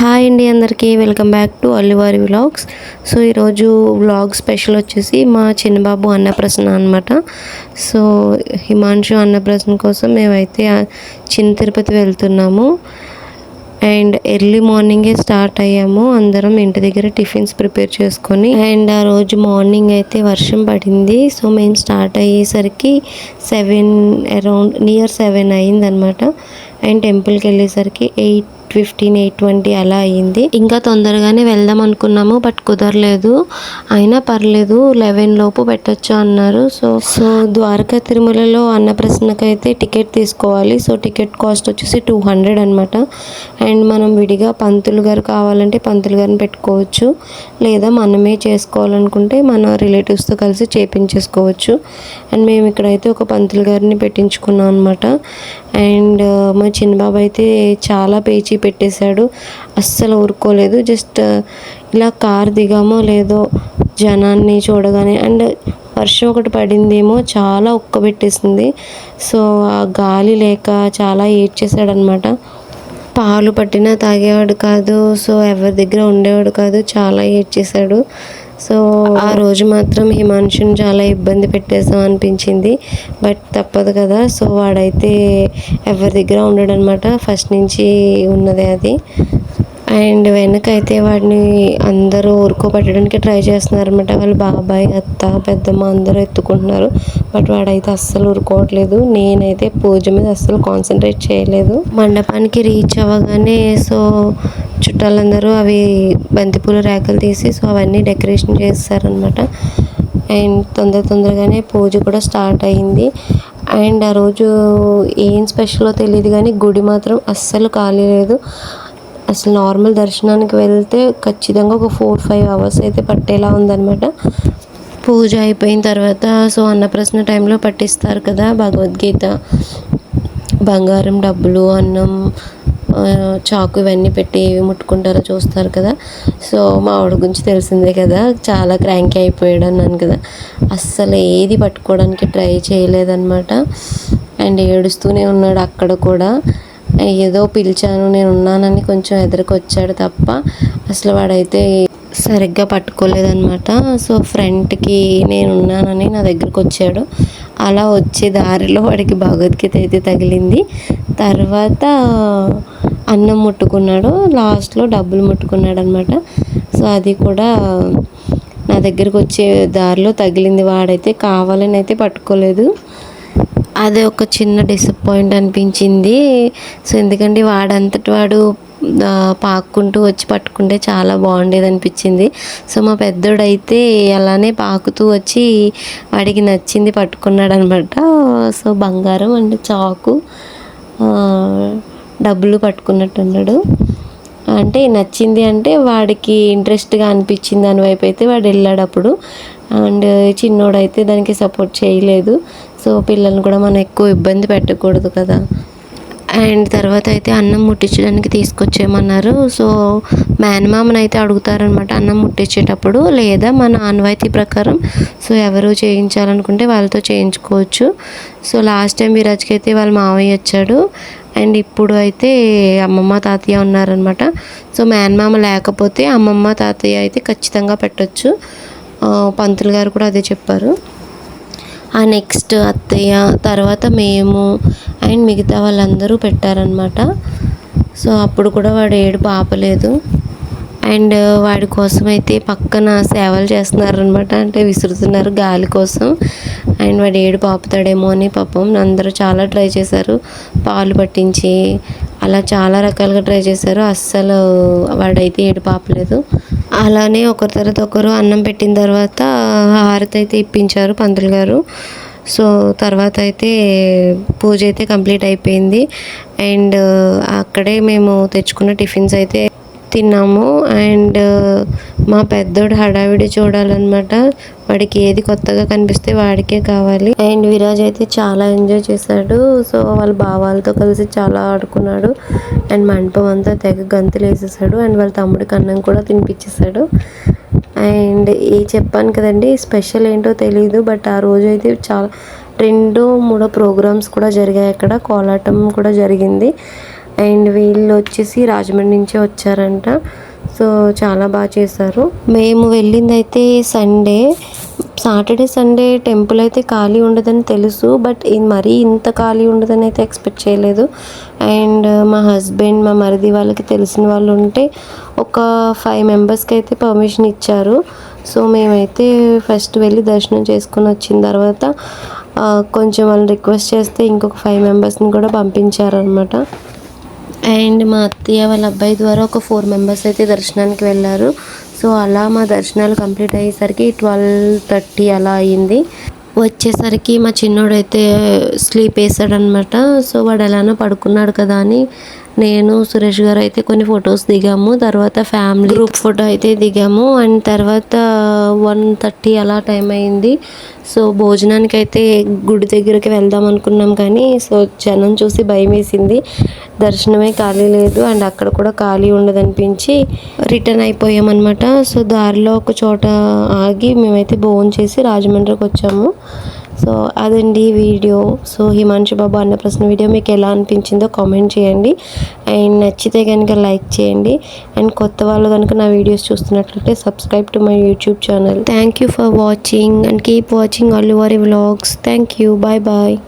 Hi అండి అందరికీ. Welcome back to అల్లివారి వ్లాగ్స్ సో ఈరోజు వ్లాగ్ స్పెషల్ వచ్చేసి మా చిన్నబాబు అన్నప్రసన్న అనమాట సో హిమాంశు అన్నప్రసన్న కోసం మేమైతే చిన్న తిరుపతి వెళ్తున్నాము. అండ్ ఎర్లీ మార్నింగే స్టార్ట్ అయ్యాము. అందరం ఇంటి దగ్గర టిఫిన్స్ ప్రిపేర్ చేసుకొని అండ్ ఆ రోజు మార్నింగ్ అయితే వర్షం పడింది. సో మేము స్టార్ట్ అయ్యేసరికి సెవెన్ అరౌండ్ నియర్ సెవెన్ అయిందనమాట అండ్ టెంపుల్కి వెళ్ళేసరికి ఎయిట్ ఫిఫ్టీన్ ఎయిట్ ట్వంటీ అలా అయ్యింది. ఇంకా తొందరగానే వెళ్దాం అనుకున్నాము బట్ కుదరలేదు. అయినా పర్లేదు లెవెన్ లోపు పెట్టచ్చు అన్నారు. సో సో ద్వారకా తిరుమలలో అన్నప్రసన్నకి అయితే టికెట్ తీసుకోవాలి. సో టికెట్ కాస్ట్ వచ్చేసి టూ హండ్రెడ్ అనమాట అండ్ మనం విడిగా పంతులు గారు కావాలంటే పంతులు గారిని పెట్టుకోవచ్చు. లేదా మనమే చేసుకోవాలనుకుంటే మన రిలేటివ్స్తో కలిసి చేపించేసుకోవచ్చు. అండ్ మేము ఇక్కడైతే ఒక పంతులు గారిని పెట్టించుకున్నాం అనమాట అండ్ మా చిన్న బాబు అయితే చాలా పేచీ పెట్టేశాడు. అస్సలు ఊరుకోలేదు. జస్ట్ ఇలా కార్ దిగామో లేదో జనాన్ని చూడగానే అండ్ వర్షం ఒకటి పడిందేమో చాలా ఉక్కబెట్టేసింది సో ఆ గాలి లేక చాలా ఏడ్చేశాడనమాట పాలు పట్టినా తాగేవాడు కాదు. సో ఎవరి దగ్గర ఉండేవాడు కాదు. చాలా ఏడ్చేశాడు. సో ఆ రోజు మాత్రం హిమాంశుని చాలా ఇబ్బంది పెట్టేసాం అనిపించింది. బట్ తప్పదు కదా. సో వాడైతే ఎవరి దగ్గర ఉండడు అనమాట ఫస్ట్ నుంచి ఉన్నదే అది. అండ్ వెనకైతే వాడిని అందరూ ఊరుకోబెట్టడానికి ట్రై చేస్తున్నారు అనమాట వాళ్ళ బాబాయ్ అత్త పెద్దమ్మ అందరూ ఎత్తుకుంటున్నారు. బట్ వాడైతే అస్సలు ఊరుకోవట్లేదు. నేనైతే పూజ మీద అస్సలు కాన్సన్ట్రేట్ చేయలేదు. మండపానికి రీచ్ అవ్వగానే సో చుట్టాలందరూ అవి బంతిపూల రేకులు తీసి సో అవన్నీ డెకరేషన్ చేస్తారనమాట అండ్ తొందర తొందరగానే పూజ కూడా స్టార్ట్ అయింది. అండ్ ఆ రోజు ఏం స్పెషలో తెలియదు కానీ గుడి మాత్రం అస్సలు ఖాళీ లేదు. అసలు నార్మల్ దర్శనానికి వెళ్తే ఖచ్చితంగా ఒక ఫోర్ ఫైవ్ అవర్స్ అయితే పట్టేలా ఉందన్నమాట. పూజ అయిపోయిన తర్వాత సో అన్నప్రశ్న టైంలో పట్టిస్తారు కదా భగవద్గీత. బంగారం డబ్బులు అన్నం చాకు ఇవన్నీ పెట్టి ఏవి ముట్టుకుంటారో చూస్తారు కదా. సో మా ఆవిడ గురించి తెలిసిందే కదా. చాలా క్రాంకీ అయిపోయాడు అన్నాను కదా. అస్సలు ఏది పట్టుకోవడానికి ట్రై చేయలేదన్నమాట. అండ్ ఏడుస్తూనే ఉన్నాడు అక్కడ కూడా. ఏదో పిలిచాను నేను ఉన్నానని కొంచెం ఎదురుకు వచ్చాడు తప్ప అసలు వాడైతే సరిగ్గా పట్టుకోలేదన్నమాట. సో ఫ్రంట్కి నేను ఉన్నానని నా దగ్గరకు వచ్చాడు అలా వచ్చే దారిలో వాడికి భగవద్గీత అయితే తగిలింది. తర్వాత అన్నం ముట్టుకున్నాడు లాస్ట్లో డబ్బులు ముట్టుకున్నాడు అనమాట సో అది కూడా నా దగ్గరకు వచ్చే దారిలో తగిలింది. వాడైతే కావాలని అయితే పట్టుకోలేదు. అది ఒక చిన్న డిసప్పాయింట్ అనిపించింది. సో ఎందుకంటే వాడంతటి వాడు పాక్కుంటూ వచ్చి పట్టుకుంటే చాలా బాగుండేది అనిపించింది. సో మా పెద్దోడైతే అలానే పాకుతూ వచ్చి వాడికి నచ్చింది పట్టుకున్నాడు అనమాట సో బంగారం అండ్ చాకు డబ్బులు పట్టుకున్నట్టున్నాడు. అంటే నచ్చింది అంటే వాడికి ఇంట్రెస్ట్గా అనిపించింది దాని వైపు అయితే వాడు వెళ్ళాడు అప్పుడు. అండ్ చిన్నోడైతే దానికి సపోర్ట్ చేయలేదు. సో పిల్లల్ని కూడా మనం ఎక్కువ ఇబ్బంది పెట్టకూడదు కదా. అండ్ తర్వాత అయితే అన్నం ముట్టించడానికి తీసుకొచ్చేయమన్నారు. సో మేనమామని అయితే అడుగుతారనమాట అన్నం ముట్టించేటప్పుడు లేదా మన ఆనవాయితీ ప్రకారం. సో ఎవరు చేయించాలనుకుంటే వాళ్ళతో చేయించుకోవచ్చు. సో లాస్ట్ టైం విరాజ్కి అయితే వాళ్ళ మావయ్య వచ్చాడు. అండ్ ఇప్పుడు అయితే అమ్మమ్మ తాతయ్య ఉన్నారనమాట సో మేనమామ లేకపోతే అమ్మమ్మ తాతయ్య అయితే ఖచ్చితంగా పెట్టొచ్చు. పంతులు గారు కూడా అదే చెప్పారు. ఆ నెక్స్ట్ అత్తయ్య తర్వాత మేము అండ్ మిగతా వాళ్ళందరూ పెట్టారనమాట సో అప్పుడు కూడా వాడు ఏడుపు ఆపలేదు అండ్ వాడి కోసం అయితే పక్కన సేవలు చేస్తున్నారనమాట అంటే విసురుతున్నారు గాలి కోసం. అండ్ వాడు ఏడు పాపుతాడేమో అని పాపం అందరూ చాలా ట్రై చేశారు. పాలు పట్టించి అలా చాలా రకాలుగా ట్రై చేశారు. అస్సలు వాడైతే ఏడు పాపలేదు. అలానే ఒకరి తర్వాత ఒకరు అన్నం పెట్టిన తర్వాత హారతి అయితే ఇప్పించారు పంతులు గారు. సో తర్వాత అయితే పూజ అయితే కంప్లీట్ అయిపోయింది. అండ్ అక్కడే మేము తెచ్చుకున్న టిఫిన్స్ అయితే తిన్నాము. అండ్ uh, మా పెద్దోడు హడావిడి చూడాలన్నమాట. వాడికి ఏది కొత్తగా కనిపిస్తే వాడికే కావాలి. అండ్ విరాజ్ అయితే చాలా ఎంజాయ్ చేశాడు. సో వాళ్ళ బావాలతో కలిసి చాలా ఆడుకున్నాడు. అండ్ మండపం అంతా తెగ గంతులు వేసేసాడు. అండ్ వాళ్ళ తమ్ముడికి అన్నం కూడా తినిపించేశాడు. అండ్ ఈ చెప్పాను కదండి స్పెషల్ ఏంటో తెలియదు బట్ ఆ రోజు అయితే చాలా రెండు మూడో ప్రోగ్రామ్స్ కూడా జరిగాయి అక్కడ. కోలాటం కూడా జరిగింది. అండ్ వీళ్ళు వచ్చేసి రాజమండ్రి నుంచే వచ్చారంట. సో చాలా బాగా చేశారు. మేము వెళ్ళింది అయితే సండే. సాటర్డే సండే టెంపుల్ అయితే ఖాళీ ఉండదని తెలుసు బట్ ఇది మరీ ఇంత ఖాళీ ఉండదని అయితే ఎక్స్పెక్ట్ చేయలేదు. అండ్ మా హస్బెండ్ మా మరిది వాళ్ళకి తెలిసిన వాళ్ళు ఉంటే ఒక ఫైవ్ మెంబర్స్కి అయితే పర్మిషన్ ఇచ్చారు. సో మేమైతే ఫస్ట్ వెళ్ళి దర్శనం చేసుకుని వచ్చిన తర్వాత కొంచెం వాళ్ళని రిక్వెస్ట్ చేస్తే ఇంకొక ఫైవ్ మెంబర్స్ని కూడా పంపించారనమాట అండ్ మా అత్తయ్య వాళ్ళ అబ్బాయి ద్వారా ఒక ఫోర్ మెంబర్స్ అయితే దర్శనానికి వెళ్ళారు. సో అలా మా దర్శనాలు కంప్లీట్ అయ్యేసరికి ట్వెల్వ్ థర్టీ అలా అయ్యింది వచ్చేసరికి మా చిన్నోడైతే స్లీప్ వేసాడనమాట సో వాడు ఎలానో పడుకున్నాడు కదా అని నేను సురేష్ గారు అయితే కొన్ని ఫొటోస్ దిగాము. తర్వాత ఫ్యామిలీ గ్రూప్ ఫోటో అయితే దిగాము. అండ్ తర్వాత వన్ థర్టీ అలా టైం అయింది. సో భోజనానికి అయితే గుడి దగ్గరికి వెళ్దాం అనుకున్నాం కానీ సో జనం చూసి భయం వేసింది. దర్శనమే ఖాళీ లేదు. అండ్ అక్కడ కూడా ఖాళీ ఉండదనిపించి రిటర్న్ అయిపోయామన్నమాట. సో దారిలో ఒక చోట ఆగి మేమైతే భోజనం చేసి రాజమండ్రికి వచ్చాము. సో అదండి వీడియో. సో హిమాంశు బాబు అన్నప్రశ్న వీడియో మీకు ఎలా అనిపించిందో కామెంట్ చేయండి. అండ్ నచ్చితే కనుక లైక్ చేయండి. అండ్ కొత్త వాళ్ళు కనుక నా వీడియోస్ చూస్తున్నట్లయితే subscribe to my YouTube channel thank you for watching and keep watching all your vlogs thank you bye bye